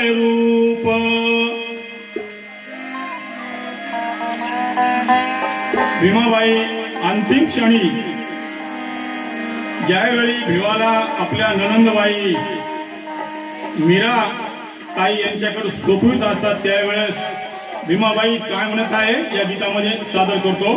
रूप भीमाबाई अंतिम क्षणी ज्यावेळी भिवाला आपल्या ननंदबाई मीरा ताई यांच्याकडे सोपवित असतात त्यावेळेस भीमाबाई काय म्हणत आहे या गीतामध्ये सादर करतो.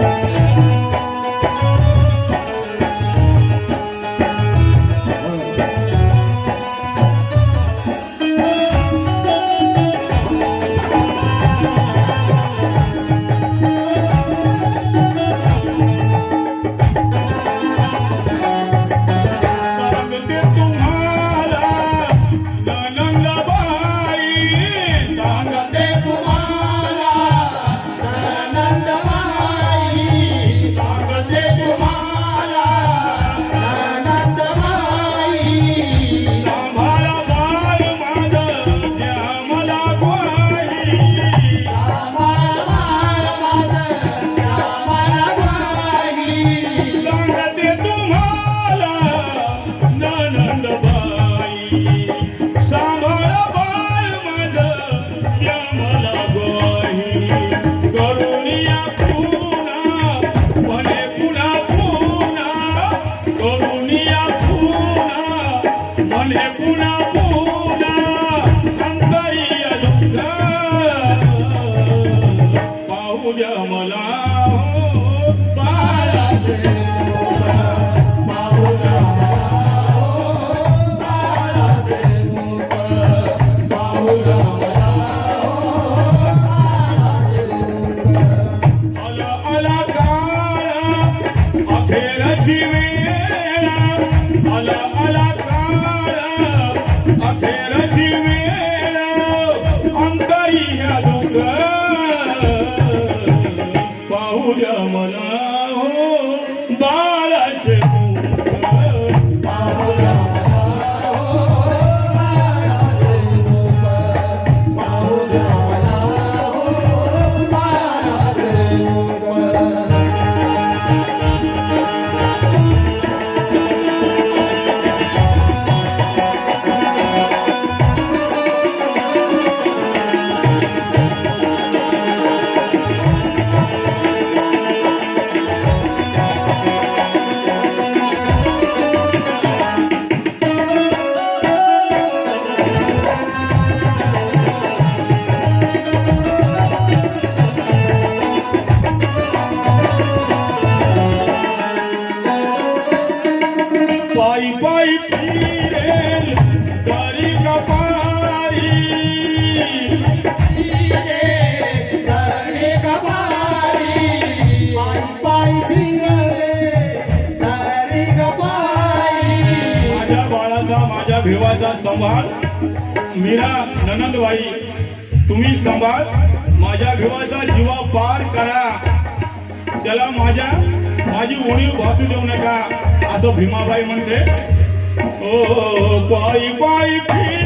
Música पायी पायी फिरेल दरी कपारी माझ्या बाळाचा माझ्या भिवाचा सांभाळ मीरा ननंदबाई तुम्ही सांभाळ. माझ्या भिवाचा जीवा पार करा. त्याला माझ्या माझी उणीव भासू देऊ नका असं भीमाबाई म्हणते. ओ पायी पायी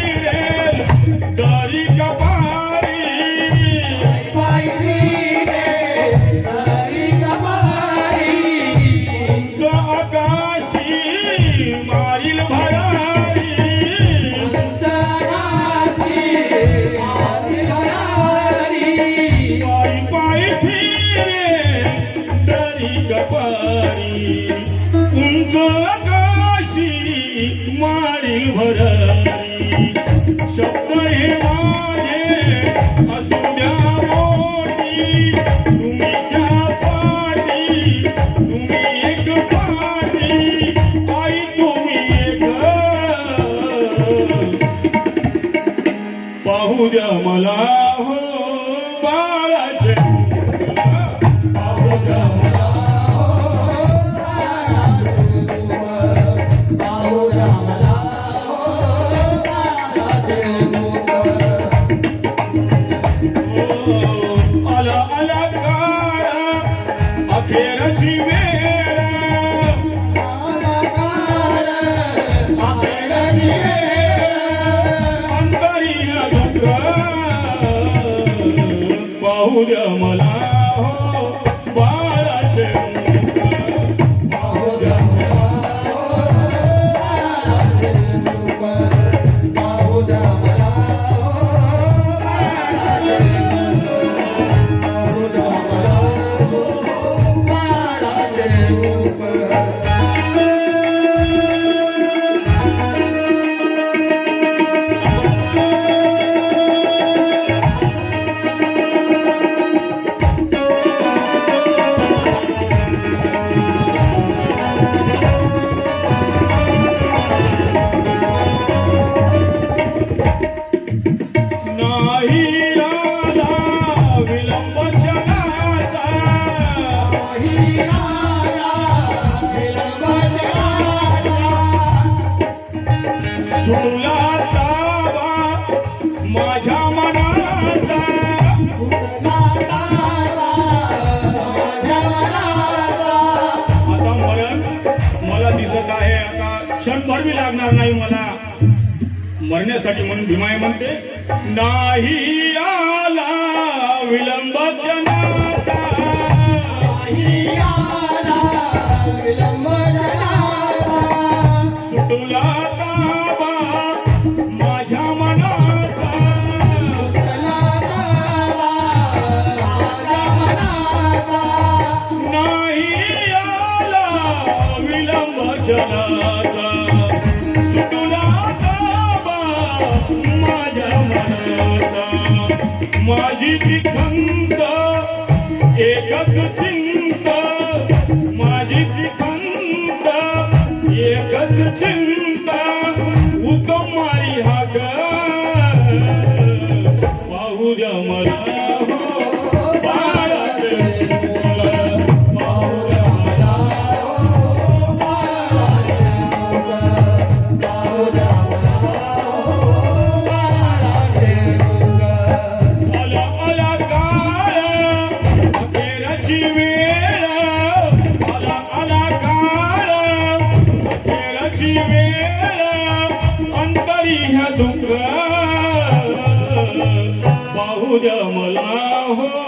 थोर लागणार नाही मला. मरण्यासाठी म्हणून भीमाय म्हणते नाही आला विलंब सुटला जनाचा माझी खंत एकच चिंता. माझी खंत एकच चिंता. उत्तम पाहू द्या मला हो.